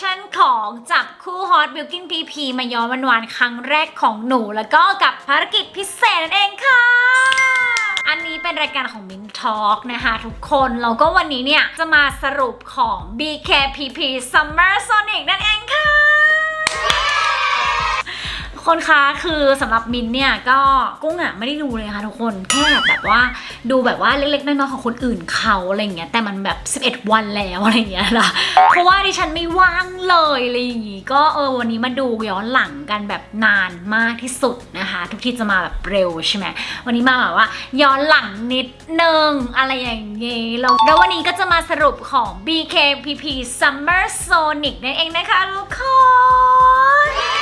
ชั่นของจับคู่ฮอตบิวกินพีพีมาย้อนวันวานๆครั้งแรกของหนู แล้วก็กับภารกิจพิเศษนั่นเองค่ะ อันนี้เป็นรายการของมินทอกนะคะทุกคนแล้วก็วันนี้เนี่ย จะมาสรุปของ BKPP Summer Sonic นั่นเองค่ะ คนคะคือสำหรับมินเนี่ยก็กุ้งอะไม่ได้ดูเลยค่ะทุกคนแค่แบบว่าดูแบบว่าเล็กๆน้อยๆของคนอื่นเขาอะไรเงี้ยแต่มันแบบ 11 วันแล้วอะไรเงี้ยนะเพราะว่าดิฉันไม่ว่างเลยอะไรอย่างงี้ก็เออวันนี้มาดูย้อนหลังกันแบบนานมากที่สุดนะคะ ทุกที่จะมาแบบเร็วใช่ไหมวันนี้มาแบบว่า ย้อนหลังนิดนึงอะไรอย่างเงี้ยแล้วแล้ววันนี้ก็จะมาสรุปของ BKPP Summer Sonic นั่นเองนะคะทุกคน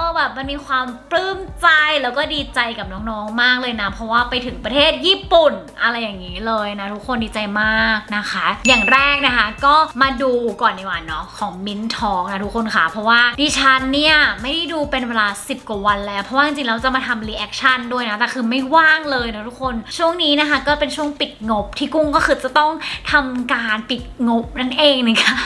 ออแบบมันมีความปลื้มใจแล้วก็ดีใจกับน้องๆมากเลยนะ เพราะว่าไปถึงประเทศญี่ปุ่นอะไรอย่างนี้เลยนะ ทุกคนดีใจมากนะคะ อย่างแรกนะคะ ก็มาดูก่อนดีกว่าเนาะของมินทองนะทุกคนค่ะ เพราะว่าดิฉันเนี่ย ไม่ได้ดูเป็นเวลา 10 กว่าวันแล้ว เพราะว่าจริงๆแล้วจะมาทำรีแอคชั่นด้วยนะ แต่คือไม่ว่างเลยนะทุกคนช่วงนี้นะคะ ก็เป็นช่วงปิดงบที่กุ้งก็คือจะต้องทำการปิดงบนั่นเองนะคะ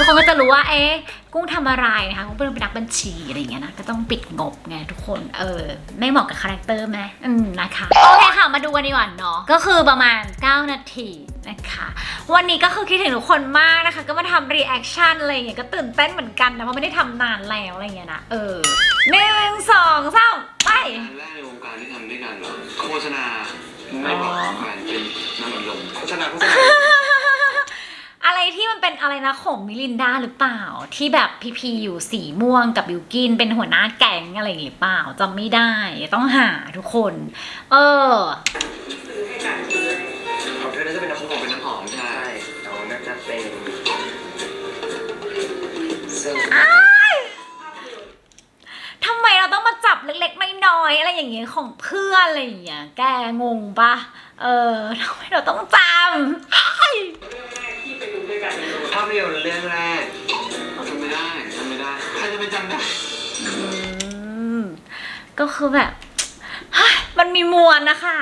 ทุกคนก็จะรู้ว่าเอ๊ะกุ้งทำอะไรนะคะกุ้งเป็นนักบัญชีอะไรอย่างเงี้ยนะก็ต้องปิดงบไงทุกคนเออไม่เหมาะกับคาแรคเตอร์ไหมอืมนะคะโอเคค่ะมาดูกันดีกว่าเนาะก็คือประมาณ 9 นาทีนะคะวันนี้ก็คือคิดถึงทุกคนมากนะคะ ก็มาทำรีแอคชั่นอะไรอย่างเงี้ยก็ตื่นเต้นเหมือนกันนะเพราะไม่ได้ทำนานแล้วอะไรอย่างเงี้ยนะเออหนึ่งสองสามไปงานแรกในวงการที่ทำด้วยกันเหรอโฆษณาไม่บอกแฟนเป็นน้ำอัดลมโฆษณาโฆษณา อะไรที่มันเป็นอะไรนะของมิลินดาหรือเปล่า ที่แบบพีพีอยู่สีม่วงกับบิวกินเป็นหัวหน้าแก๊งอะไรอย่างงี้หรือเปล่าจำไม่ได้ต้องหาทุกคน เออของเธอน่าจะเป็นน้ำหอมเป็นน้ำหอมใช่ใช่เราน่าจะเป็นซึ่งทำไมเราต้องมาจับเล็กๆน้อยๆอะไรอย่างเงี้ยของเพื่อนอะไรอย่างเงี้ยแกงงปะ เออทำไมเราต้องจำอ้ายภาพยนตร์เรื่องแรกจำไม่ได้จำไม่ได้ใครจะไปจำได้อืมก็คือแบบเฮ้ยมันมีมวลนะคะ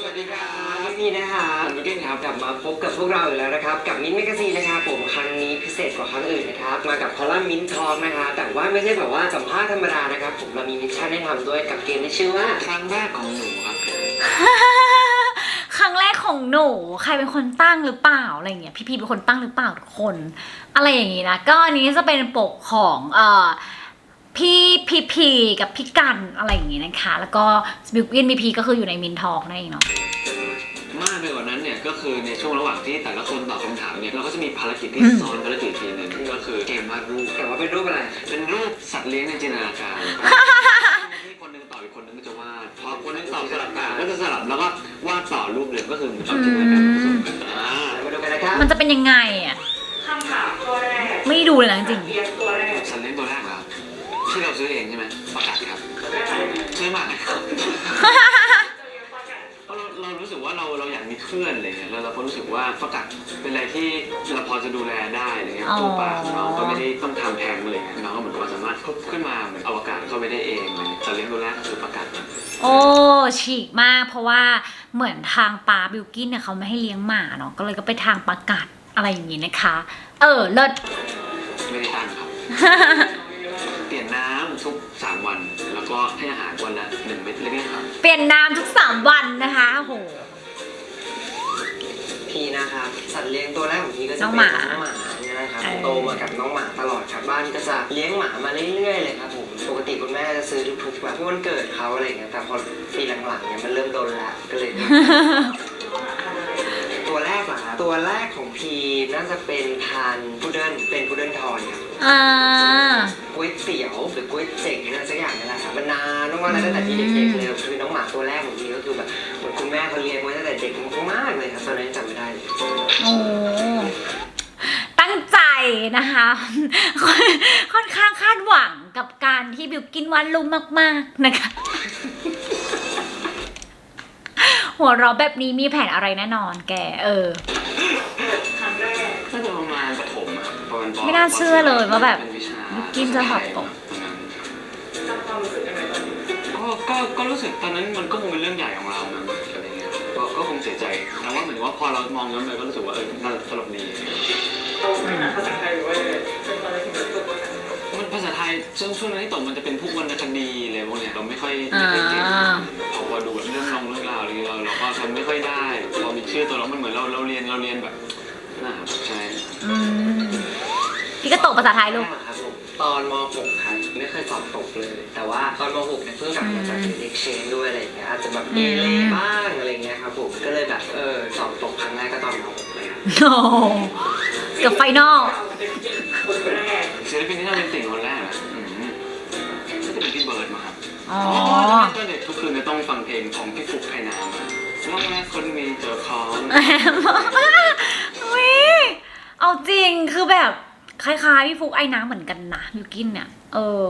สวัสดีครับนี่นะครับมิเกนครับกลับมาพบกับพวกเราอีกแล้วนะครับ กับมิ้นท์แมกซีนนะครับผมครั้งนี้พิเศษกว่าครั้งอื่นนะครับมากับคอลัมน์มิ้นท์ทองนะครับแต่ว่าไม่ใช่แบบว่าสัมภาษณ์ธรรมดานะครับ ผมเรามีมิชชั่นให้ทำด้วยกับเกมที่ชื่อว่าครั้งแรกของหนูครับครั้งแรกของหนูใครเป็นคนตั้งหรือเปล่าอะไรเงี้ยพี่พีเป็นคนตั้งหรือเปล่าทุกคน อะไรอย่างงี้นะก็อันนี้จะเป็นปกของเอ่อ พี่พีพีกับพี่กันอะไรอย่างงี้นะคะ แล้วก็บิวกินพีพีก็คืออยู่ในมินทอกนั่นเองเนาะมากไปกว่านั้นเนี่ยก็คือในช่วงระหว่างที่แต่ละคนตอบคำถามเนี่ยเราก็จะมีภารกิจที่อืมซ้อนภารกิจทีหนึงก็คือเกมวาดรูปแต่ว่าเป็นรูปอะไร เป็นรูปสัตว์เลี้ยงในจินตนาการที่คนหนึงตอบอีกคนหนึงก็จะวาดพอคนหนึงตอบสลับกันก็จะสลับแล้วก็วาดต่อรูปเดิมก็คือเหมือนเอาจินตนาการมาผสมกันอ่าเดี๋ยวมาดูกันนะครับมันจะเป็นยังไงอะคำถามตัวแรกไม่ได้ดูเลยนะจริงเรียนตัวแรกสัตว์เลี้ยงตัวแรกเหรอครับ ที่เราซื้อเองใช่ไหมประกาศครับได้ไหมซื้อมาไงครับจะเรียนประกาศเพราะเราเรารู้สึกว่าเราเราอยากมีเพื่อนอะไรเงี้ยแล้วเราก็รู้สึกว่าประกาศเป็นอะไรที่เราพอจะดูแลได้อะไรเงี้ยอ๋อตัวปลาของน้องก็ไม่ได้ต้องทำแพงเลยน้องก็เหมือนกับว่าสามารถขึ้นมาเหมือนอวกาศเข้าไปได้เองอะไรเลยสัตว์เลี้ยงตัวแรกก็คือประกาศครับโอ้ฉีกมากเพราะว่าเหมือนทางปาบิวกินเนี่ยเขาไม่ให้เลี้ยงหมาเนาะก็เลยก็ไปทางประกาศอะไรอย่างงี้นะคะ เออเลิศไม่ได้ตั้งครับ ก็ให้อาหารวันละหนึ่งเม็ดเล็กๆครับ เปลี่ยนน้ำทุกสามวันนะคะโอ้โห พีนะครับ สัตว์เลี้ยงตัวแรกของพีก็จะน้องเป็นหมา น้องหมาเนี่ยนะครับเออโตมากับน้องหมาตลอดครับบ้านก็จะเลี้ยงหมามาเรื่อยๆเลยครับผมปกติคุณแม่จะซื้อทุกๆแบบที่วันเกิดเขาอะไรอย่างเงี้ยแต่พอปีหลังๆเนี่ยมันเริ่มโดนละก็เลย ตัวแรกเหรอครับตัวแรกของพีน่าจะเป็นทานพุดเดิ้ลเป็นพุดเดิ้ลทอยครับอ่า ก๋วยเตี๋ยวหรือก๋วยเจ๋งอะไรสักอย่างนี่แหละครับมันนานมากๆแล้วตั้งแต่ที่เด็กๆเลยคือน้องหมาตัวแรกของพีก็คือแบบเหมือนคุณแม่เขาเลี้ยงไว้ตั้งแต่เด็กมากๆเลยครับตอนนั้นจำไม่ได้เลยโอ้ตั้งใจนะคะ ค่อนค่อนข้างคาดหวังกับการที่บิวกินวันลุมมาก ๆ นะคะ หัวเราะแบบนี้มีแผนอะไรแน่นอนแก เออ ครั้งแรกก็จะประมาณปฐมอะครับประมาณปไม่น่าเชื่อเลยว่าแบบเป็นวิชากินจะสอบตก จำความรู้สึกยังไงตอนนี้ก็ก็ก็รู้สึกตอนนั้นมันก็คงเป็นเรื่องใหญ่ของเรานะอะไรเงี้ยก็ก็คงเสียใจแต่ว่าเหมือนว่าพอเรามองย้อนไปก็รู้สึกว่าเออน่าตลกดี โตไหมนะภาษาไทยหรือว่าเป็นตอนแรกที่มันตกภาษาไทยมันภาษา ไทยช่วงช่วงนั้นที่ตกมันจะเป็นพวกวรรณคดีอะไรพวกเนี้ยเราไม่ค่อยอ่าไม่ค่อยเก่งพอพอดูแบบเรื่องลองเรื่องราวอะไรเงี้ยเราเราก็ทำไม่ค่อยได้พอมีชื่อตัวเรามันเหมือนเราเราเรียนเราเรียนแบบน่าใช่อืมพี่ก็ตกภาษาไทยลูก ครับผมตอนม .6 ครับไม่เคยสอบตกเลย แต่ว่าตอนม .6 เนี่ยเพิ่งกลับมาจากเรียน exchange ด้วยอะไรอย่างเงี้ยอาจจะแบบเกเรบ้างอะไรเงี้ยครับผมก็เลยแบบเออสอบตกครั้งแรกก็ตอนม .6 เลยครับ โอ้โหเกับไฟนอล ทุกคืนจะต้องฟังเพลงของพี่ฟุกไทยน้ำอะน้องแม่คนมีเจอของแอมวิเอาจริงคือแบบคล้ายๆพี่ฟุกไอ้น้ำเหมือนกันนะยูกินเนี่ย เออ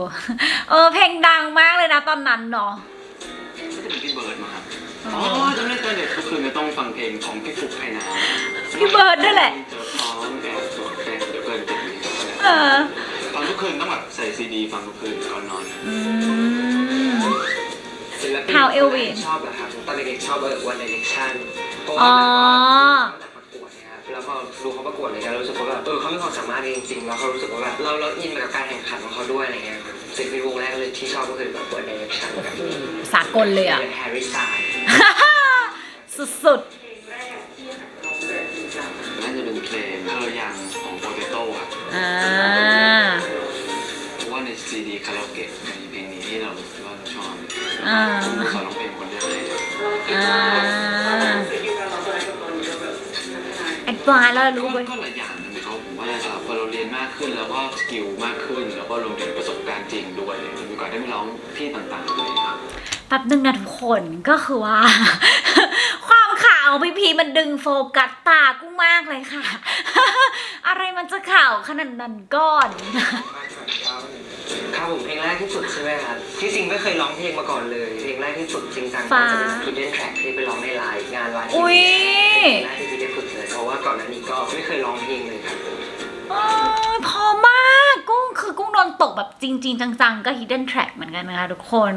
เออ เพลงดังมากเลยนะตอนนั้นเนาะก็จะเป็นพี่เบิร์ดมาครับอ๋อจำได้ตอนเด็กทุกคืนจะต้องฟังเพลงของพี่ฟุกไทยน้ำพี่เบิร์ดด้วยแหละเจอของแอบสดแอบเดี๋ยวเกินติดนี้เออฟังทุกคืนต้องแบบใส่ซีดีฟังทุกคืนก่อนนอนอืม ศิลปิน How Elvis ชอบเหรอครับตอนเด็กๆชอบเออ One Direction เพราะอ๋ว่าอแบบว่าประกวดนะครับแล้วพอดูเขาประกวดอะไรกันเรารู้สึกว่าแบบเออเขามีความสามารถจริงๆแล้วเขารู้สึกว่าแบบเราเราอินไปกับการแข่งขันของเขาด้วยอะไรเงี้ยครับศิลปินวงแรกเลยที่ชอบก็คือแบบ One Direction กับสากลเลยอะ แฮร์รี่สไตล์ รู้เว้ยก็หลายอย่างนะครับผมว่าเอ่อพอเราเรียนมากขึ้นแล้วก็สกิลมากขึ้น แล้วก็รวมถึงประสบการณ์จริงด้วยมีโอกาสได้ไปร้องที่ต่างๆเลยครับแป๊บนึงนะทุกคนก็คือว่า ความขาวพีพีมันดึงโฟกัสตากูมากเลยค่ะ อะไรมันจะขาวขนาดนั้นก่อน ครับผมเพลงแรกที่สุดใช่ไหมครับที่จริงไม่เคยร้องเพลงมาก่อนเลยเพลงแรกที่สุดจริงจังฟ้าจะเป็น hidden track ที่ไปร้องในไลฟ์งานไลฟ์อุ๊ยเพลงแรกที่ได้ฝึกเลยเพราะว่าก่อนหน้านี้ก็ไม่เคยร้องเพลงเลยครับโอ้ยพอมากกุ้งคือกุ้งโดนตกแบบจริง ๆ จังๆ ก็ hidden track เหมือนกันนะคะทุกคน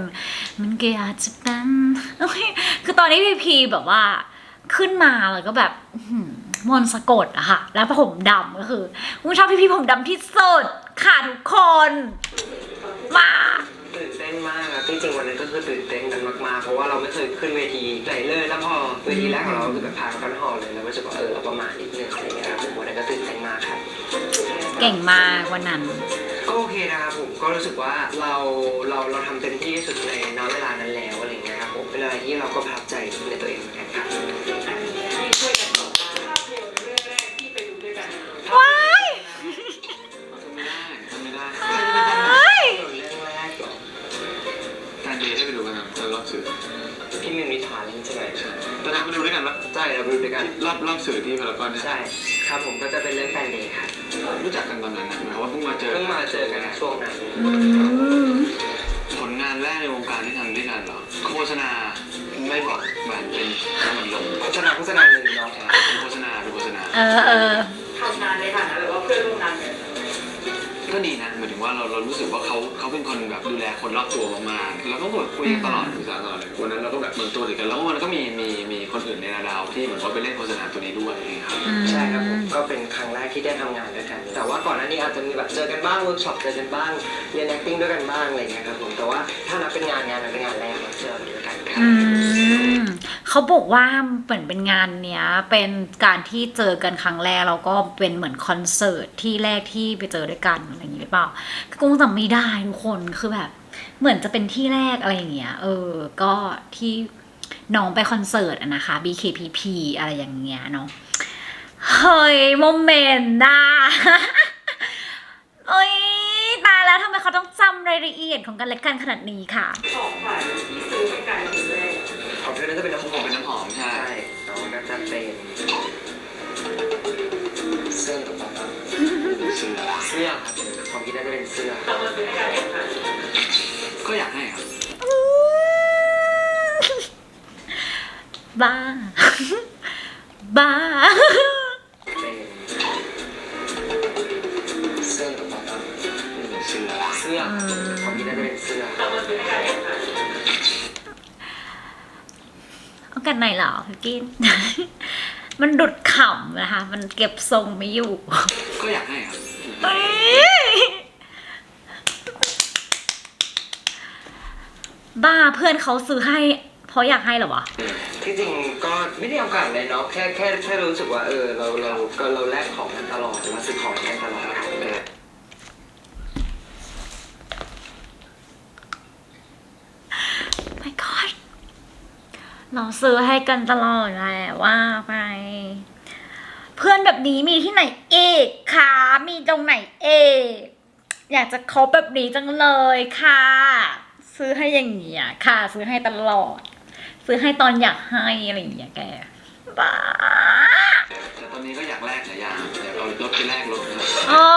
มันก็อาจจะเป็นโอ้ยคือตอนนี้พีพีแบบว่าขึ้นมาแล้วก็แบบอื้อหือมนต์สะกดอะค่ะ แล้วผมดำก็คือกุ้งชอบพีพีผมดำที่สุดค่ะทุกคน มา ตื่นเต้นมากครับที่จริงวันนั้นก็คือตื่นเต้นกันมากๆ เพราะว่าเราไม่เคยขึ้นเวทีไหนเลย แล้วพอเวทีแรกของเราคือแบบพากันฮอลเลยแล้วรู้สึกว่าเออเราประมาณนิดนึงอะไรเงี้ยครับผมวันนั้นก็ตื่นเต้นมากครับ เก่งมากวันนั้น ก็โอเคนะครับผมก็รู้สึกว่าเราเราเราทำเต็มที่ที่สุดในณเวลานั้นแล้วอะไรเงี้ยครับผมเป็นอะไรที่เราก็ประทับใจในตัวเองเหมือนกันครับอันนี้ให้ช่วยกันตอบว่าภาพยนตร์เรื่องแรกที่ไปดูด้วยกัน ว้า สื่อพี่มิวนิทานเล่นใช่ไหมตอนนั้นไปดูด้วยกันปะใช่เราไปดูด้วยกันรอบรอบสื่อที่พารากอนเนี่ยใช่ครับผมก็จะเป็นเรื่องแฟนเดย์ครับรู้จักกันตอนนั้นนะหมายความว่าเพิ่งมาเจอเพิ่งมาเจอกันช่วงนั้นอืมผลงานแรกในวงการที่ทำด้วยกันเหรอโฆษณาไม่บอกมันเป็นน้ำมันลมโฆษณาโฆษณาหนึ่งเนาะเป็นโฆษณาเป็นโฆษณาเออเออทำงานในฐานะแบบว่าเพื่อนร่วมงานกัน ก็ดีนะหมายถึงว่าเราเรารู้สึกว่าเขาเขาเป็นคนแบบดูแลคนรอบตัวมากๆแล้วก็แบบคุยกันตลอดปรึกษาตลอดเลยวันนั้นเราก็แบบเหมือนตัวติดกันแล้วก็มันก็มีมีมีคนอื่นในนาดาวที่เหมือนว่าไปเล่นโฆษณาตัวนี้ด้วยอะไรอย่างเงี้ยครับอืม ใช่ครับผมก็เป็นครั้งแรกที่ได้ทำงานด้วยกัน แต่ว่าก่อนหน้านี้อาจจะมีแบบเจอกันบ้างเวิร์กช็อปเจอกันบ้างเรียน acting ด้วยกันบ้างอะไรเงี้ยครับผมแต่ว่าถ้านับเป็นงานงานนั้นเป็นงานแรกที่เจอกันด้วยกันครับ อืม เขาบอกว่าเหมือนเป็นงานเนี้ย เป็นการที่เจอกันครั้งแรกแล้วก็เป็นเหมือนคอนเสิร์ตที่แรกที่ไปเจอด้วยกันอะไรอย่างงี้หรือเปล่ากุ้งจำไม่ได้ทุกคนคือแบบ เหมือนจะเป็นที่แรกอะไรอย่างเงี้ยเออ ก็ที่น้องไปคอนเสิร์ตอะนะคะ BKPP อะไรอย่างเงี้ยเนาะเฮ้ยโมเมนต์นะเอ้ยตายแล้วทำไมเขาต้องจำรายละเอียดของกันและกันขนาดนี้ค่ะของขวัญที่ซื้อให้กันคนแรก ของเธอน่าจะเป็นน้ำหผอมมเป็นน้ำหอมใช่ใช่น้องน่าจะเป็นเสื้อกับปะเสื้อเสื้อครับของพี่น่าจะเป็นเสื้อต้องมาซื้อให้กันค่ะก็อยากให้ครับบ้า บ้า เป็นเสื้อกับปะเสื้อเสื้อของพี่น่าจะเป็นเสื้อ ต้องมาซื้อให้ กันค่ะเอากันไหนเหรอพี่กิน มันดุดขำนะคะ มันเก็บทรงไม่อยู่ ก็อยากให้ครับเอ้ยบ้าเพื่อนเขาซื้อให้ เพราะอยากให้เหรอวะ ที่จริงก็ไม่ได้เอากาสเลยเนาะแค่แค่แค่รู้สึกว่าเออเราเราก็เราแลกของกันตลอดมาซื้อของกันตลอดครับเออ ไม่กอด เราซื้อให้กันตลอดแหละว่าไป เพื่อนแบบนี้มีที่ไหนเอกคะมีตรงไหนเอกอยากจะคบแบบนี้จังเลยค่ะ ซื้อให้อย่างเงี้ยค่ะ ซื้อให้ตลอด ซื้อให้ตอนอยากให้อะไรอย่างเงี้ยแกบ้าแต่ตอนนี้ก็อยากแลกหลายอย่างอยากเอารถไปแลกรถนะครับอ๋อ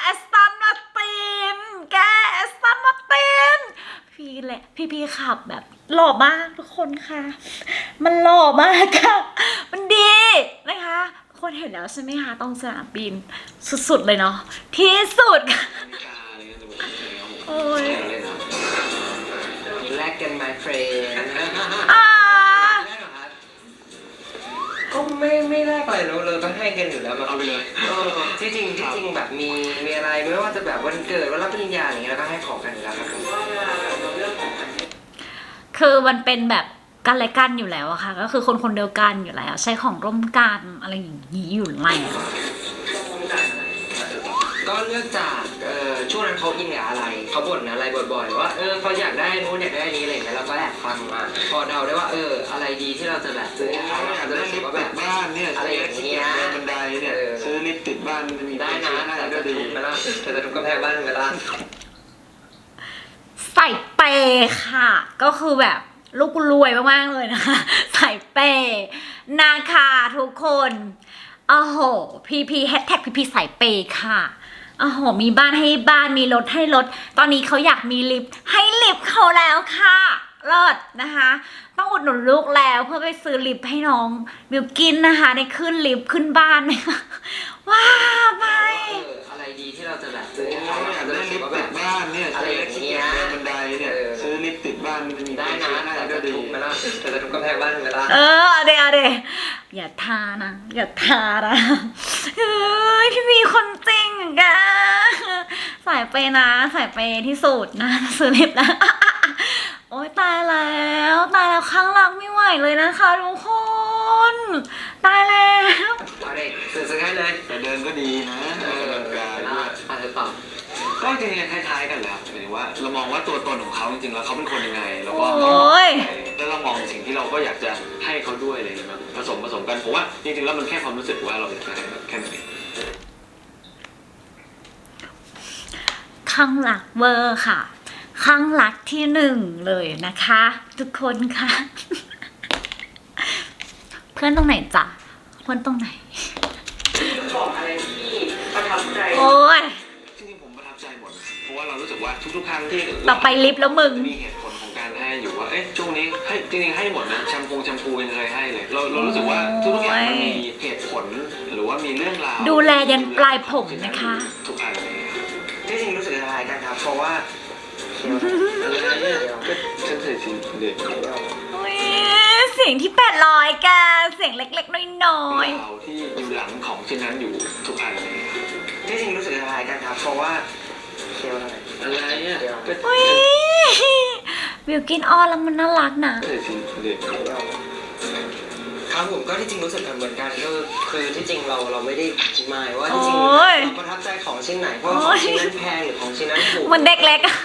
แอสตันมาตินแกแอสตันมาติน พี่แหละพี่พี่ขับแบบหล่อมากทุกคนค่ะ มันหล่อมากค่ะ มันดีนะคะทุกคนเห็นแล้วใช่ไหมคะตรงสนามบินสุดๆเลยเนาะที่สุดค่ะนาฬิกาอะไรเงี้ยแต่ผมไม่เคยครับผมโอ้ยแลกเล่นครับแลกกัน my friend อ่าแลกเหรอครับก็ไม่ไม่แลกอะไรเราเราก็ให้กันอยู่แล้วมันเอาไปเลยเออที่จริงที่จริงแบบมีมีอะไรไม่ว่าจะแบบวันเกิดวันรับปริญญาอย่างเงี้ยเราก็ให้ของกันอยู่แล้วครับผม คือมันเป็นแบบกันและกันอยู่แล้วอะค่ะ ก็คือคนคนเดียวกันอยู่แล้ว ใช้ของร่วมกันอะไรอย่างนี้อยู่แล้วก็เลือกจากเอ่อช่วงนั้นเขาอินกับอะไรเขาบ่นอะไรบ่อยๆว่าเออเขาอยากได้นู้นอยากได้นี้อะไรอย่างเงี้ยเราก็แอบฟังมาพอเดาได้ว่าเอออะไรดีที่เราจะแบบซื้อให้เขาอาจจะรู้สึกว่าแบบ บ้านเนี่ยอะไรอย่างเงี้ยบันไดเนี่ยซื้อลิฟต์ติดบ้านมีได้นะน่าแต่จะจะดีทุบไหมล่ะแต่จะทุบกำแพงบ้านไหมล่ะ ใส่เปย์ค่ะ ก็คือแบบลูกกูรวยมากๆเลยนะคะ ใส่เปย์นะคะทุกคนอ้โหพีพีแฮชแท็กพีพีใส่เปย์ค่ะอ้โห มีบ้านให้บ้านมีรถให้รถ ตอนนี้เขาอยากมีลิฟต์ให้ลิฟต์เขาแล้วค่ะ เลิศนะคะ ต้องอุดหนุนลูกแล้วเพื่อไปซื้อลิฟต์ให้น้องบิวกินนะคะได้ขึ้นลิฟต์ขึ้นบ้านนะคะว้าไปเอออะไรดีที่เราจะแบบซื้อให้เขาออาจยากจะได้รู้สึลิกฟว่าต์แบติบดบ้านเนี่ยอะไรอย่างเงี้ยบันไดเนี่ยซื้อลิฟต์ติดบ้านมีได้นะน่าแต่จะจะดีทุบไหมล่ะแต่จะทุบกำแพงบ้านไหมล่ะเออเอาเดเอาเดอย่าทานะอย่าทานะเฮ้ยพี่มีคนจริงกะสายไปย์นะสายไปย์ที่สุดนะซื้อลิปนะ โอ๊ยตายแล้วตายแล้วข้างหลังไม่ไหวเลยนะคะทุกคน ตายแล้วเอาเด็กซื้อซื้อให้เลยแต่เดินก็ดีนะเอออกอกกำลังกายด้วยอาจจะตอบก็จริงๆคล้ายๆกันแหละหมายถึงว่าเรามองว่าตัวตนของเขาจริงๆแล้วเขาเป็นคนยังไงแล้วโอก็้ย แล้วเรามองสิ่งที่เราก็อยากจะให้เขาด้วยอะไรอย่างเงี้ยผสมผสมกันผมว่าจริงๆแล้วมันแค่ความรู้สึกว่าเราอยากจะให้แบบแค่นั้นเองข้างหลักเวอร์ค่ะ ข้างหลักที่หนึ่งเลยนะคะ ทุกคนค่ะ เพื่อนตรงไหนจ๊ะเพื่อนตรงไหนของอะไรที่ประทับใจโอ้ยจริงๆผมประทับใจหมดนะเพราะว่าเรารู้สึกว่าทุกๆครั้งที่ต่อไปลิฟต์แล้วมึงมีเหตุผลของการให้อยู่ว่าเอ๊ะช่วงนี้ให้จริงๆให้หมดนะแชมพูแชมพูยังเคยให้เลยเราเรารู้สึกว่าทุกๆอย่างมันมีเหตุผลหรือว่ามีเรื่องราวดูแลยันปลายผมนะคะ ทุกอันเลยที่จริงรู้สึกคล้ายๆกันครับเพราะว่า ฉันเคยชินเด็กเดี๋ยวอุ๊ยเสียงที่แปดร้อยกันเสียงเล็กๆน้อยเราที่อยู่หลังของชิ้นนั้นอยู่ทุกอันเลยที่จริงรู้สึกคล้ายๆกันครับ เพราะว่าเขียวอะไรอะไรเนี่ยก็ๆอุ้ยวิวกินอ้อนแล้วมันน่ารักนะเคยชินเด็กครับผมก็ที่จริงรู้สึกเหมือนกันก็คือที่จริงเราเราไม่ได้หมายว่าที่จริงโอ้ยเราประทับใจของชิ้นไหนเพราะว่าของชิ้นนั้นแพงหรือของชิ้นนั้นถูก เหมันเด็กเล็กอะ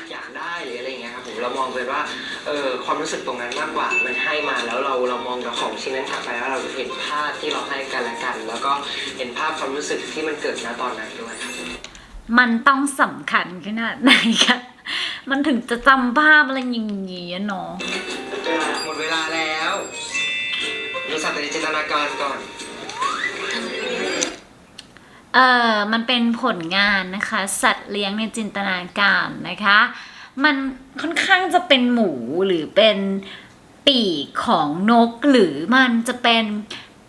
เงี้ยครับผมเรามองเป็นว่าเออความรู้สึกตรงนั้นมากกว่ามันให้มาแล้วเราเรามองกับของชิ้นนั้นกลับไปแล้วเราเห็นภาพที่เราให้กันและกัน แล้วก็เห็นภาพความรู้สึกที่มันเกิดณตอนนั้นด้วยครับมันต้องสำคัญขนาดไหนคะมันถึงจะจำภาพอะไรอย่างงี้อะเนาะหมดเวลาแล้วดูสัตว์ในจินตนาการก่อน เออมันเป็นผลงานนะคะ สัตว์เลี้ยงในจินตนาการนะคะ มันค่อนข้างจะเป็นหมูหรือเป็นปีกของนก หรือมันจะเป็น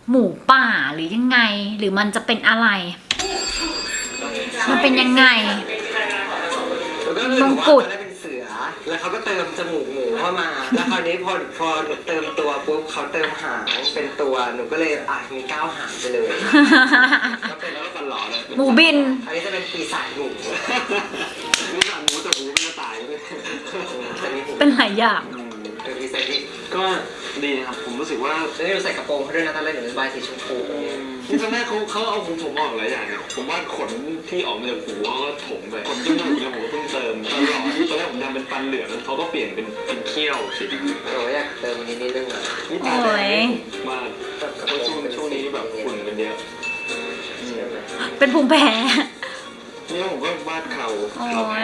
หมูป่าหรือยังไง หรือมันจะเป็นอะไร มันเป็นยังไงแล้วก็คือมงกุฎว่าตอนแรกเป็นเสือ แล้วเขาก็เติมจมูกหมูเข้ามา แล้วคราวนี้พอพอหนูเติมตัวปุ๊บเขาเติมหางเป็นตัวหนูก็เลยอะมีเก้าหางไปเลยก็เป็นแล้วก็ฟันหล่อเลยหมูบิน อันนี้จะเป็นปีศาจหมูนี่สั่งหมูแต่หมู อันนี้หมูเป็นหลายอย่าง อืมเป็นปีศาจที่ก็ดีนะครับผมรู้สึกว่าแล้วนี่หนูใส่กระโปรงเขาด้วยนะตอนแรกหนูสบายสีชมพูที่ตอนแรกเขาเขาเอาของผมออกหลายอย่างเนี่ยผมว่าขนที่ออกมาจากหูเขาก็ถมไปขนจมูกเนี่ยผมก็เพิ่งเติมตลอดตอนแรกผมทำเป็นฟันเหลืองเขาก็เปลี่ยนเป็นเป็นเขี้ยวสีหนูอยากเติมนิดนิดนึงอะนี่ตาแดโอ้ยงมากเพราะช่วงช่วงนี้แบบฝุ่นกันเยอะอืมเป็นภูมิแพ้นี่ผมก็วาดเข่าโอ้ยเข่าแผล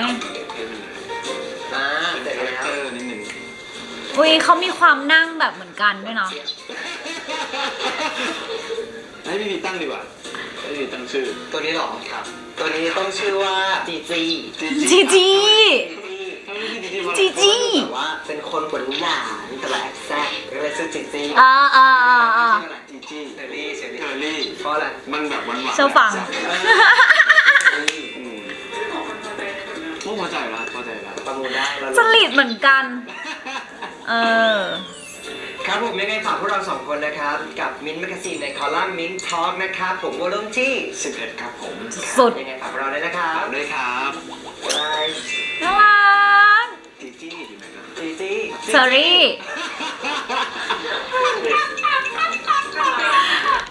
อ่าเป็นเสร็จคาแรคแล้วเตอร์นิดนึงอุ้ยเขามีความนั่งแบบเหมือนกันด้วยเนาะให้พี่พีตั้งดีกว่าให้พี่พีตั้งชื่อตัวนี้เหรอครับ ตัวนี้ต้องชื่อว่าจีจีจีจีถ้าไม่ใช่จีจีมาจีจีแบบว่าเป็นคนหวานหวานๆแต่ละแอบแซ่บก็เลยชื่อจีจีอ่าอ่าอ่าอ่าชื่ออะไรจีจีเชอรี่เชอเชอรี่รี่เพราะอะไรมันแบบหวานหวานเชื่อฟัง จริตเหมือนกัน เออ ครับผมยังไงฝากพวกเราสองคนนะครับ กับมิ้นท์แมกซีนในคอลัมน์มิ้นท์ทอล์กนะครับ ผมวอลุ่มที่11ครับผมสุด ยังไงฝากพวกเราด้วยนะครับตามด้วยครับบายน่ารักจีจี้อยู่ไหนครับจีจีสอรี่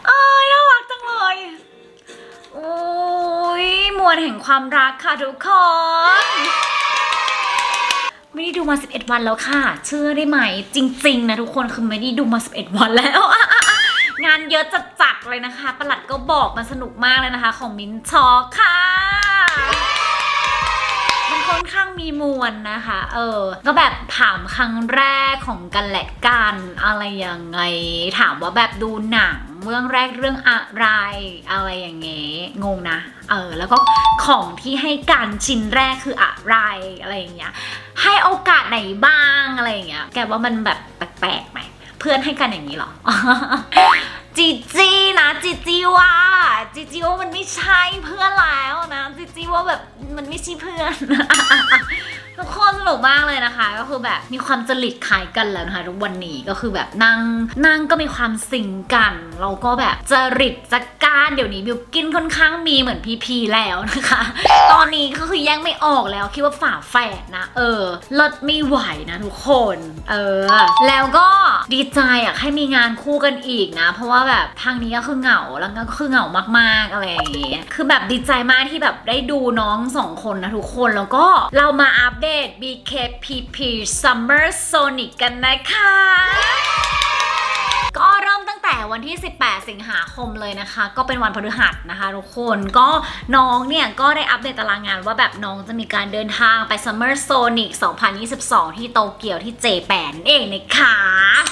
เอ้ยน่ารักจังเลยโอ้ยมวลแห่งความรักค่ะทุกคน ไม่ได้ดูมา 11 วันแล้วค่ะ เชื่อได้ไหม จริง ๆ นะทุกคนคือไม่ได้ดูมา 11 วันแล้วงานเยอะจัดๆเลยนะคะ ประหลัดก็บอกมันสนุกมากเลยนะคะ ของมินชอค่ะ มันค่อนข้างมีมวลนะคะ เออ ก็แบบถามครั้งแรกของกันและกัน อะไรยังไง ถามว่าแบบดูหนัง เรื่องแรกเรื่องอะไรอะไรอย่างเงี้ยงงนะ เออแล้วก็ของที่ให้กันชิ้นแรกคืออะไรอะไรอย่างเงี้ยให้โอกาสไหนบ้างอะไรอย่างเงี้ยแกว่ามันแบบแปลกๆไหมเพื่อนให้กันอย่างนี้หรอจีจีนะจีจีว่าจีจีว่ามันไม่ใช่เพื่อนแล้วนะจีจีว่าแบบมันไม่ใช่เพื่อน ทุกคนสนุกมากเลยนะคะ ก็คือแบบมีความจริตคล้ายกันแล้วนะคะทุกวันนี้ก็คือแบบนั่งนั่งก็มีความสิงกันเราก็แบบจริตจักการเดี๋ยวนี้บิวกินค่อนข้างมีเหมือนพีพีแล้วนะคะ ตอนนี้ก็คือแยังไม่ออกแล้วคิดว่าฝาแฝดนะ เออลดไม่ไหวนะทุกคน เออ แล้วก็ดีใจอยากให้มีงานคู่กันอีกนะ เพราะว่าแบบทางนี้ก็คือเหงาแล้วก็คือเหงามากๆอะไรอย่างเงี้ยคือแบบดีใจมากที่แบบได้ดูน้องสองคนนะทุกคนแล้วก็เรามาอัปเดตดต BKPP Summer Sonic กันนะคะก็เริ่มตั้ง แต่วันที่ 18 สิงหาคมเลยนะคะ ก็เป็นวันพฤหัสนะคะทุกคนก็น้องเนี่ยก็ได้อัปเดตตารางงานว่าแบบน้องจะมีการเดินทางไป Summer Sonic 2022 ที่โตเกียวที่เจแปนเองนะคะ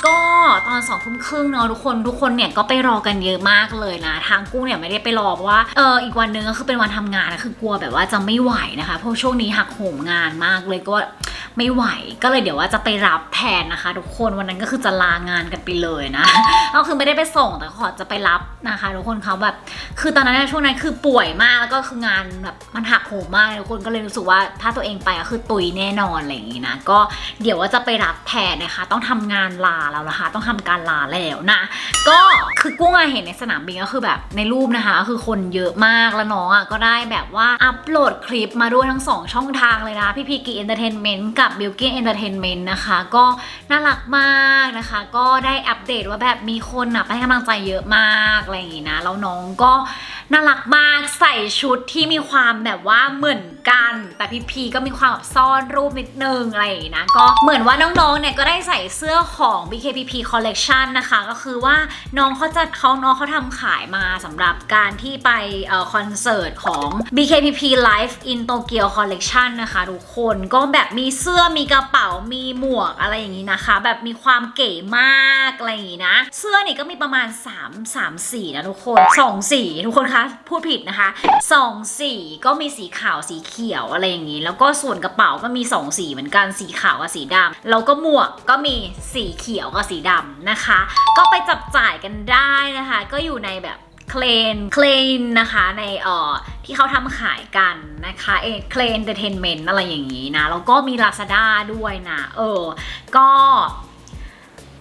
ก็ตอน2ทุ่มครึ่งเนาะทุกคนทุกคนเนี่ยก็ไปรอกันเยอะมากเลยนะ ทางกุ้งเนี่ยไม่ได้ไปรอเพราะว่าเอออีกวันนึงก็คือเป็นวันทำงานนะคือกลัวแบบว่าจะไม่ไหวนะคะเพราะช่วงนี้หักโหมงานมากเลยก็ไม่ไหวก็เลยเดี๋ยวว่าจะไปรับแทนนะคะ ทุกคนวันนั้นก็คือจะลางานกันไปเลยนะก็คือไม่ได้ไปส่งแต่ขอจะไปรับนะคะทุกคนเขาแบบ คือตอนนั้นช่วงนั้นคือป่วยมากแล้วก็คืองานแบบมันหักโหมมากทุกคนก็เลยรู้สึกว่าถ้าตัวเองไปก็คือตุยแน่นอนอะไรอย่างนี้นะก็เดี๋ยวว่าจะไปรับแทนนะคะ ต้องทำงานลาแล้วนะคะ ต้องทำการลาแล้วนะ ก็คือกุ้งอะเห็นในสนามบินก็คือแบบในรูปนะคะก็คือคนเยอะมากแล้วน้องอะก็ได้แบบว่าอัปโหลดคลิปมาด้วยทั้งสองช่องทางเลยนะพี่พีกีเอนเตอร์เทนเมนต์กับบิลกิ้เอนเตอร์เทนเมนต์นะคะ ก็น่ารักมากนะคะ ก็ได้อัปเดตว่าแบบมีคนนะไปให้กำลังใจเยอะมากอะไรอย่างงี้นะแล้วน้องก็น่ารักมากใส่ชุดที่มีความแบบว่าเหมือนกัน แต่พี่พีก็มีความแบบซ่อนรูปนิดนึงอะไรอย่างงี้นะ ก็เหมือนว่าน้องๆเนี่ยก็ได้ใส่เสื้อของ BKPP Collection นะคะ ก็คือว่าน้องเขาจะเขาน้องเขาทำขายมาสำหรับการที่ไปออคอนเสิร์ตของ BKPP Live in Tokyo Collection นะคะทุกคนก็แบบมีเสื้อมีกระเป๋ามีหมวกอะไรอย่างนี้นะคะ แบบมีความเก๋มากอะไรอย่างนี้นะ เสื้อนี่ก็มีประมาณ 3 3สีนะทุกคน 2 สีทุกคนค่ะพูดผิดนะคะ2สีก็มีสีขาวสีเขียวอะไรอย่างนี้ แล้วก็ส่วนกระเป๋าก็มี 2 สีเหมือนกันสีขาวกับสีดำแล้วก็หมวกก็มีสีเขียวกับสีดำนะคะ ก็ไปจับจ่ายกันได้นะคะ ก็อยู่ในแบบเคลนเคลนนะคะในเอ่อที่เขาทำขายกันนะคะเอเคลนเดเทนเมนต์อะไรอย่างนี้นะ แล้วก็มี Lazada ด้วยนะ เออ ก็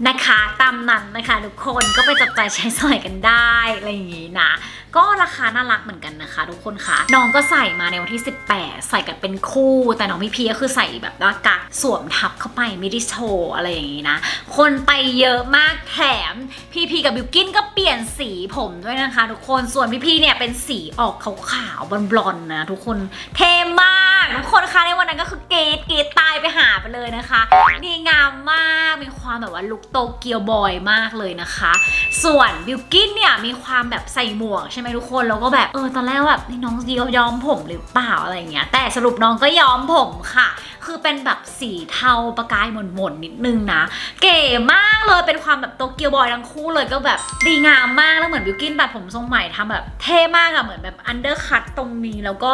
นะคะตามนั้นนะคะทุกคนก็ไปจับใจายใช้สอยกันได้ อะไรอย่างนี้นะ ก็ราคาน่ารักเหมือนกันนะคะ ทุกคนคะน้องก็ใส่มาในวันที่ 18 ใส่กันเป็นคู่ แต่น้องพี่พีก็คือใส่แบบว่ากักสวมทับเข้าไปไม่ได้โชว์อะไรอย่างนี้นะ คนไปเยอะมากแถมพีพีกับบิวกินก็เปลี่ยนสีผมด้วยนะคะ ทุกคนส่วนพี่พีเนี่ยเป็นสีออกขาวๆบลอนๆนะทุกคนเท่มากทุกคนคะในวันนั้นก็คือเกตเกตตายไปหาไปเลยนะคะ ความแบบว่าลุคโตเกียวบอยมากเลยนะคะ ส่วนบิวกินเนี่ยมีความแบบใส่หมวกใช่ไหมทุกคนแล้วก็แบบเออตอนแรกแบบนี่น้องย้อมผมหรือเปล่าอะไรเงี้ยแต่สรุปน้องก็ย้อมผมค่ะ คือเป็นแบบสีเทาประกายหม่นๆนนิดนึงนะ เก๋มากเลยเป็นความแบบโตเกียวบอยทั้งคู่เลยก็แบบดีงามมากแล้วเหมือนบิวกินตัดผมทรงใหม่ทำแบบเท่มากอะเหมือนแบบอันเดอร์คัตตรงนี้แล้วก็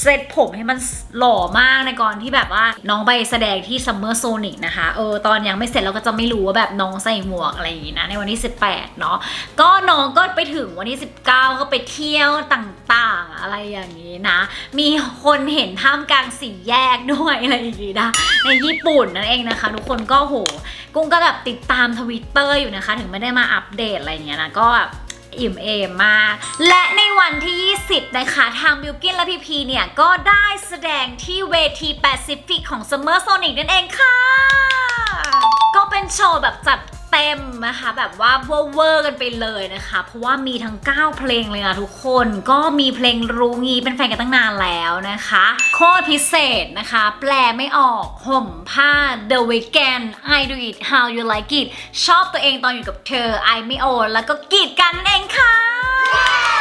เซตผมให้มันหล่อมากในก่อนที่แบบว่าน้องไปแสดงที่ซัมเมอร์โซนิกนะคะเออตอนยังไม่เสร็จเราก็จะไม่รู้ว่าแบบน้องใส่หมวกอะไรอย่างงี้นะในวันที่ 18 เนาะก็น้องก็ไปถึงวันที่ 19 ก็ไปเที่ยวต่างๆอะไรอย่างนี้นะ มีคนเห็นท่ามกลางสี่แยกด้วยอะไรอย่างนี้นะในญี่ปุ่นนั่นเองนะคะ ทุกคนก็โห กุ้งก็แบบติดตามทวิตเตอร์อยู่นะคะ ถึงไม่ได้มาอัปเดตอะไรเงี้ยนะก็แบบอิ่มเอมมาก และในวันที่ 20 นะคะ ทางบิวกินและพีพีเนี่ย ก็ได้แสดงที่เวทีแปซิฟิกของ Summer Sonic นั่นเองค่ะ ก็เป็นโชว์แบบจัด ต็มนะคะแบบว่าเวอร์กันไปเลยนะคะ เพราะว่ามีทั้ง 9 เพลงเลยนะทุกคนก็มีเพลงรู้งี้เป็นแฟนกันตั้งนานแล้วนะคะ โคตรพิเศษนะคะ แปลไม่ออกห่มผ้า The Weeknd I Do It How You Like It ชอบตัวเองตอนอยู่กับเธอ I ไม่โอแล้วก็กีดกันนั่นเองค่ะ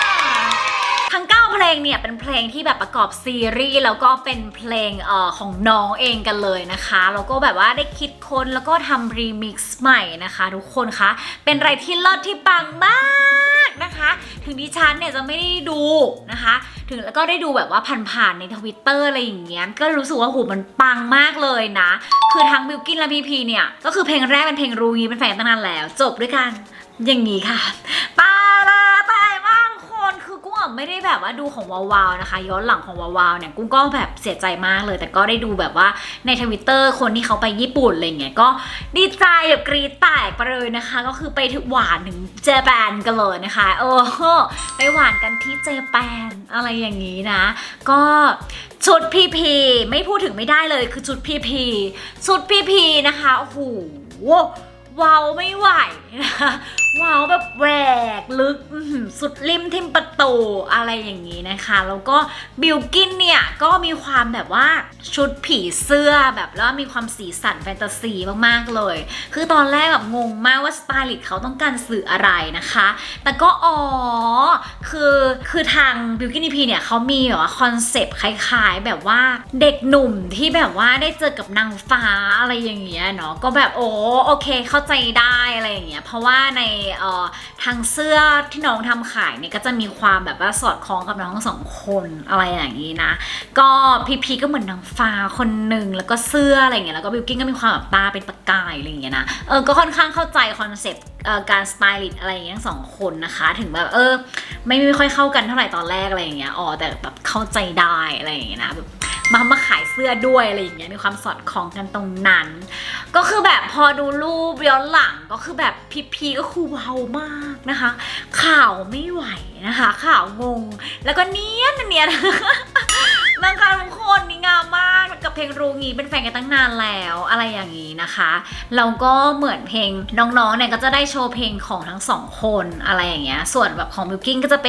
ทั้ง 9 เพลงเนี่ย เป็นเพลงที่แบบประกอบซีรีส์แล้วก็เป็นเพลงเอ่อของน้องเองกันเลยนะคะแล้วก็แบบว่าได้คิดค้นแล้วก็ทำรีมิกซ์ใหม่นะคะ ทุกคนคะเป็นอะไรที่เลิศที่ปังมากนะคะ ถึงดิฉันเนี่ยจะไม่ได้ดูนะคะ ถึงแล้วก็ได้ดูแบบว่าผ่านๆในทวิตเตอร์อะไรอย่างเงี้ยก็รู้สึกว่าโหมันปังมากเลยนะ คือทั้งบิวกินและพีพีเนี่ยก็คือเพลงแรกเป็นเพลงรู้งี้เป็นแฟนตั้งนานแล้ว จบด้วยกันอย่างนี้ค่ะตาลา ไม่ได้แบบว่าดูของวาวๆนะคะ ย้อนหลังของวาวๆเนี่ยกุ้งก็แบบเสียใจมากเลย แต่ก็ได้ดูแบบว่าในทวิตเตอร์คนที่เขาไปญี่ปุ่นอะไรเงี้ยก็ดีใจแบบกรีดแตกไปเลยนะคะ ก็คือไปถึงหวานถึงเจแปนกันเลยนะคะเออไปหวานกันที่เจแปนอะไรอย่างนี้นะ ก็ชุดพีพีไม่พูดถึงไม่ได้เลยคือชุดพีพีชุดพีพีนะคะโอ้โหว้าวไม่ไหวนะว้าวแบบแหวกลึกสุดริมทิมประตูอะไรอย่างนี้นะคะ แล้วก็บิลกินเนี่ย ก็มีความแบบว่าชุดผีเสื้อแบบแล้วมีความสีสันแฟนตาซีมากๆเลย คือตอนแรกแบบงงมากว่าสไตลิสต์เขาต้องการสื่ออะไรนะคะ แต่ก็อ๋อ คือคือทางบิวกินีพีเนี่ยเขามีแบบว่าคอนเซปต์คล้ายๆ แบบว่าเด็กหนุ่มที่แบบว่าได้เจอกับนางฟ้าอะไรอย่างเงี้ยเนาะก็แบบโอ้โอเคเข้าใจได้อะไรอย่างเงี้ยเพราะว่าในเอ่อทางเสื้อที่น้องทำขายเนี่ยก็จะมีความแบบว่าสอดคล้องกับน้องทั้งสองคนอะไรอย่างนี้นะ ก็พีพีก็เหมือนนางฟ้าคนหนึ่งแล้วก็เสื้ออะไรอย่างเงี้ยแล้วก็บิวกิ้นก็มีความแบบตาเป็นประกายอะไรอย่างเงี้ยนะเออก็ค่อนข้างเข้าใจคอนเซปต์การสไตลิสต์อะไรอย่างเงี้ยทั้งสองคนนะคะ ถึงแบบเออ ไม่ไม่ค่อยเข้ากันเท่าไหร่ตอนแรกอะไรอย่างเงี้ยอ๋อแต่แบบเข้าใจได้อะไรอย่างเงี้ยนะแบบ มามาขายเสื้อด้วยอะไรอย่างเงี้ยมีความสอดคล้องกันตรงนั้น ก็คือแบบพอดูรูปย้อนหลังก็คือแบบพีพีก็คือเว้ามากนะคะ ข่าวไม่ไหวนะคะ ข่าวงง แล้วก็เนียนเนียน นะคะทุกคนนี่งามมากกับเพลงรูงี้เป็นแฟนกันตั้งนานแล้วอะไรอย่างนี้นะคะแล้วก็เหมือนเพลงน้องๆเนี่ยก็จะได้โชว์เพลงของทั้งสองคนอะไรอย่างเงี้ยส่วนแบบของบิวกิ้งก็จะไป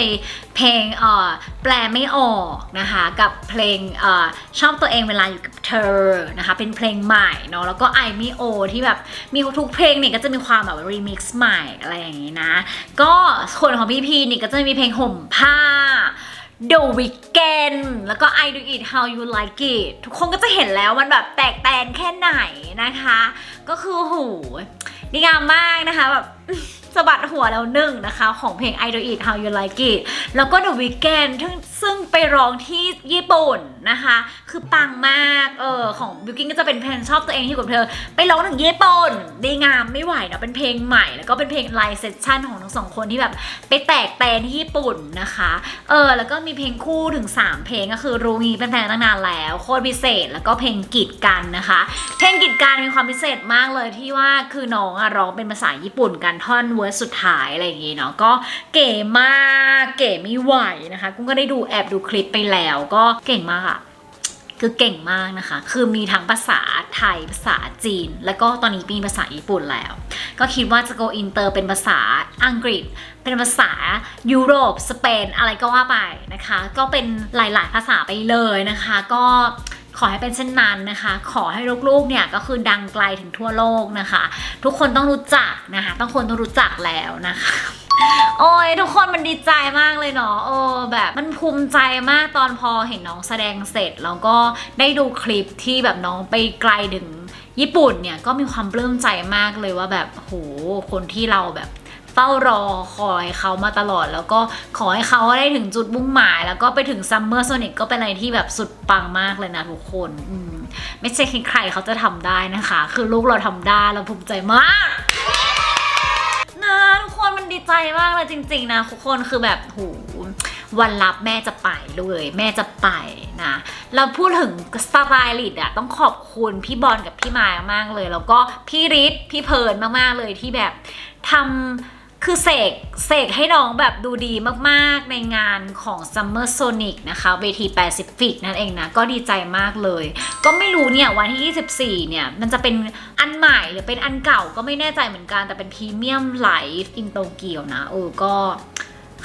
เพลงเอ่อแปลไม่ออกนะคะกับเพลงเอ่อชอบตัวเองเวลาอยู่กับเธอนะคะเป็นเพลงใหม่เนาะแล้วก็ไอมิโอที่แบบมีทุกเพลงเนี่ยก็จะมีความแบบรีมิกซ์ใหม่อะไรอย่างงี้นะก็ส่วนของพี่พีนี่ก็จะมีเพลงห่มผ้า The Weeknd แล้วก็ I Do It How You Like It ทุกคนก็จะเห็นแล้วมันแบบแตกแตนแค่ไหนนะคะ ก็คือหูดีงามมากนะคะแบบ สะบัดหัวแล้วหนึ่งนะคะ ของเพลง I Do It How You Like It แล้วก็ The Weeknd ซึ่งซึ่งไปร้องที่ญี่ปุ่นนะคะ คือปังมาก เออของบิวกิ้นก็จะเป็นเพลงชอบตัวเองที่กับเธอ ไปร้องถึงญี่ปุ่นดีงามไม่ไหวเนอะเป็นเพลงใหม่ แล้วก็เป็นเพลงไลฟ์เซสชั่นของทั้งสองคนที่แบบไปแตกแตนที่ญี่ปุ่นนะคะ เออแล้วก็มีเพลงคู่ถึง 3 เพลงก็คือรู้งี้เป็นแฟนตั้งนานแล้วโคตรพิเศษ แล้วก็เพลงกีดกันนะคะ เพลงกีดกันมีความพิเศษมากเลยที่ว่าคือน้องอะร้องเป็นภาษาญี่ปุ่นกันท่อนเวอร์สสุดท้ายอะไรอย่างงี้เนาะก็เก๋มากเก๋ไม่ไหวนะคะกุ้งก็ได้ดูแอบดูคลิปไปแล้วก็เก่งมากอะคือเก่งมากนะคะ คือมีทั้งภาษาไทย ภาษาจีน แล้วก็ตอนนี้มีภาษาญี่ปุ่นแล้ว ก็คิดว่าจะ go i n t e เป็นภาษาอังกฤษ เป็นภาษายุโรป สเปน อะไรก็ว่าไปนะคะ ก็เป็นหลาย ๆ ภาษาไปเลยนะคะ ก็ ขอให้เป็นเช่นนั้นนะคะ ขอให้ลูกๆเนี่ยก็คือดังไกลถึงทั่วโลกนะคะ ทุกคนต้องรู้จักนะคะต้องคนต้องรู้จักแล้วนะคะโอ้ยทุกคนมันดีใจมากเลยเนาะเออแบบมันภูมิใจมากตอนพอเห็นน้องแสดงเสร็จ แล้วก็ได้ดูคลิปที่แบบน้องไปไกลถึงญี่ปุ่นเนี่ยก็มีความปลื้มใจมากเลยว่าแบบโหคนที่เราแบบ เฝ้ารอคอยเขามาตลอด แล้วก็ขอให้เขาได้ถึงจุดมุ่งหมาย แล้วก็ไปถึงซัมเมอร์โซนิกก็เป็นอะไรที่แบบสุดปังมากเลยนะทุกคนอืมไม่ใช่ใครเขาจะทำได้นะคะ คือลูกเราทำได้เราภูมิใจมากนะทุกคนมันดีใจมากเลยจริง ๆ นะทุกคนคือแบบหูวันรับแม่จะไปเลย แม่จะไปนะ เราพูดถึงสไตล์ลิดอะต้องขอบคุณพี่บอลกับพี่มายมากเลย แล้วก็พี่ริทพี่เพิร์นมากๆเลยที่แบบทำ คือเสกเสกให้น้องแบบดูดีมากๆในงานของ Summer Sonic นะคะเวทีแปซิฟิกนั่นเองนะ ก็ดีใจมากเลย ก็ไม่รู้เนี่ย วันที่ 24 เนี่ย มันจะเป็นอันใหม่หรือเป็นอันเก่าก็ไม่แน่ใจเหมือนกัน แต่เป็นพรีเมียมไลฟ์อินโตเกียวนะ เออ ก็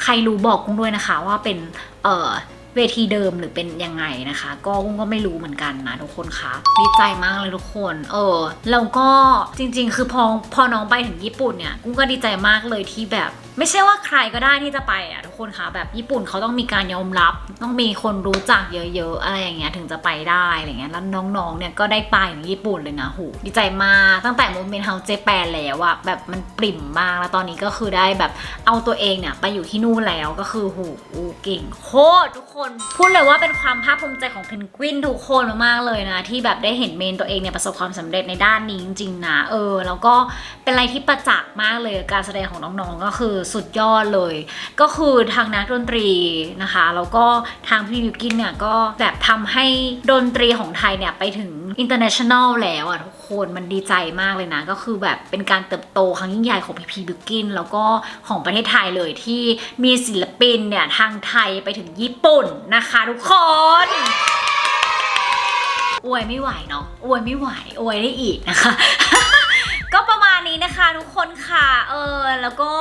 ใครรู้บอกกุ้งด้วยนะคะว่าเป็น เออ เวทีเดิมหรือเป็นยังไงนะคะ ก็กุ้งก็ไม่รู้เหมือนกันนะทุกคนคะดีใจมากเลยทุกคน เออแล้วก็จริง ๆ คือพอพอน้องไปถึงญี่ปุ่นเนี่ยกุ้งก็ดีใจมากเลยที่แบบ ไม่ใช่ว่าใครก็ได้ที่จะไปอะทุกคนคะแบบญี่ปุ่นเขาต้องมีการยอมรับ ต้องมีคนรู้จักเยอะๆอะไรอย่างเงี้ยถึงจะไปได้อะไรเงี้ยแล้วน้องๆเนี่ยก็ได้ไปถึงญี่ปุ่นเลยนะหูดีใจมากตั้งแต่โมเมนต์เฮาเจแปนแล้วอะแบบมันปริ่มมากแล้วตอนนี้ก็คือได้แบบเอาตัวเองเนี่ยไปอยู่ที่นู่นแล้วก็คือหูเก่งโคตรทุกคน พูดเลยว่าเป็นความภาคภูมิใจของเพนกวินทุกคนมากๆเลยนะที่แบบได้เห็นเมนตัวเองเนี่ยประสบความสำเร็จในด้านนี้จริงๆนะเออ แล้วก็เป็นอะไรที่ประจักษ์มากเลยการแสดงของน้องๆก็คือสุดยอดเลย ก็คือทางนักดนตรีนะคะ แล้วก็ทางพี่วิวกินเนี่ยก็แบบทำให้ดนตรีของไทยเนี่ยไปถึง international แล้วอะทุกคนมันดีใจมากเลยนะ ก็คือแบบเป็นการเติบโตครั้งยิ่งใหญ่ของพีพีบิวกิน แล้วก็ของประเทศไทยเลยที่มีศิลปินเนี่ยทางไทยไปถึงญี่ปุ่นนะคะทุกคนอวยไม่ไหวเนาะอวยไม่ไหวอวยได้อีกนะคะ ก็ประมาณนี้นะคะทุกคนค่ะเออแล้วก็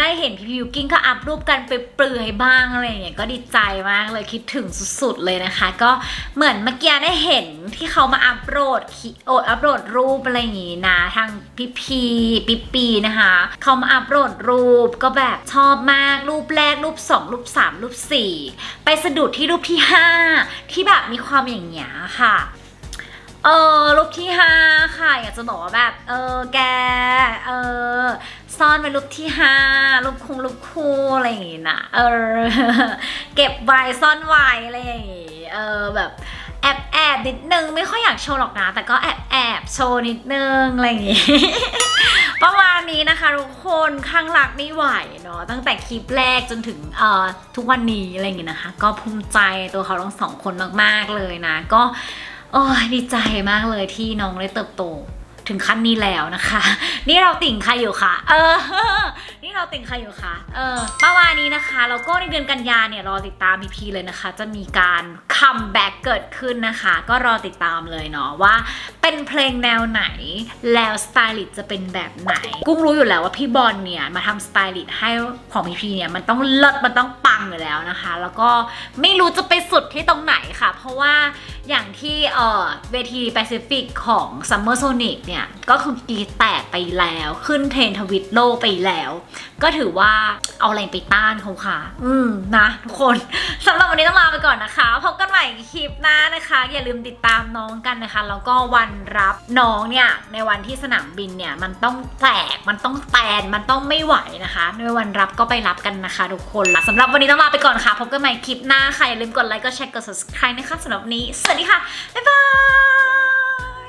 ได้เห็นพี่พิวกิ้งก็อัพรูปกันไปเปลือยบ้างอะไรอย่างเงี้ยก็ดีใจมากเลยคิดถึงสุดๆเลยนะคะ ก็เหมือนเมื่อกี้ได้เห็นที่เขามาอัพโหลดคิโออัพโหลดรูปอะไรอย่างงี้นะทางพี่พีปิปปีนะคะเขามาอัพโหลดรูปก็แบบชอบมากรูปแรกรูปสองรูปสามรูปสี่ไปสะดุดที่รูปที่ห้าที่แบบมีความอย่างเงี้ยค่ะ เออรูปที่ห้าค่ะ อยากจะบอกว่าแบบ เออแก เออซ่อนไว้รูปที่ห้ารูปคุงรูปคู่อะไรอย่างงี้นะเออ เก็บไว้ซ่อนไว้อะไรอย่างงี้เออแบบแอบแอบนิดนึงไม่ค่อยอยากโชว์หรอกนะ แต่ก็แอบแอบโชว์นิดนึงอะไรอย่างงี้ประมาณนี้นะคะทุกคนข้างรักไม่ไหวเนาะตั้งแต่คลิปแรกจนถึงเอ่อทุกวันนี้อะไรอย่างงี้นะคะ ก็ภูมิใจตัวเขาทั้งสองคนมากๆเลยนะ ก็ โอ้ยดีใจมากเลยที่น้องได้เติบโต ถึงขั้นนี้แล้วนะคะ นี่เราติ่งใครอยู่คะเออ นี่เราติ่งใครอยู่คะ เออประมาณนี้นะคะแล้วก็ในเดือนกันยาเนี่ยรอติดตามพีพีเลยนะคะ จะมีการคัมแบ็กเกิดขึ้นนะคะ ก็รอติดตามเลยเนาะว่าเป็นเพลงแนวไหน แล้วสไตลิสจะเป็นแบบไหน กุ้งรู้อยู่แล้วว่าพี่บอลเนี่ยมาทำสไตลิสให้ของพีพีเนี่ยมันต้องเลิศมันต้องปังอยู่แล้วนะคะ แล้วก็ไม่รู้จะไปสุดที่ตรงไหนค่ะ เพราะว่าอย่างที่เออเวทีแปซิฟิกของ Summer Sonic เนี่ยก็คือกีแตกไปแล้ว ขึ้นเทรนทวิตโลกไปแล้วก็ถือว่าเอาแรงไปต้านเขาค่ะ อืมนะทุกคนสำหรับวันนี้ต้องลาไปก่อนนะคะพบกันใหม่คลิปหน้านะคะ อย่าลืมติดตามน้องกันนะคะ แล้วก็วันรับน้องเนี่ยในวันที่สนามบินเนี่ยมันต้องแตกมันต้องแตนมันต้องไม่ไหวนะคะในวันรับก็ไปรับกันนะคะ ทุกคนสำหรับวันนี้ต้องลาไปก่อนค่ะพบกันใหม่คลิปหน้าค่ะอย่าลืมกดไลค์กดแชร์กด subscribe นะคะสำหรับวันนี้สวัสดีค่ะบ๊ายบาย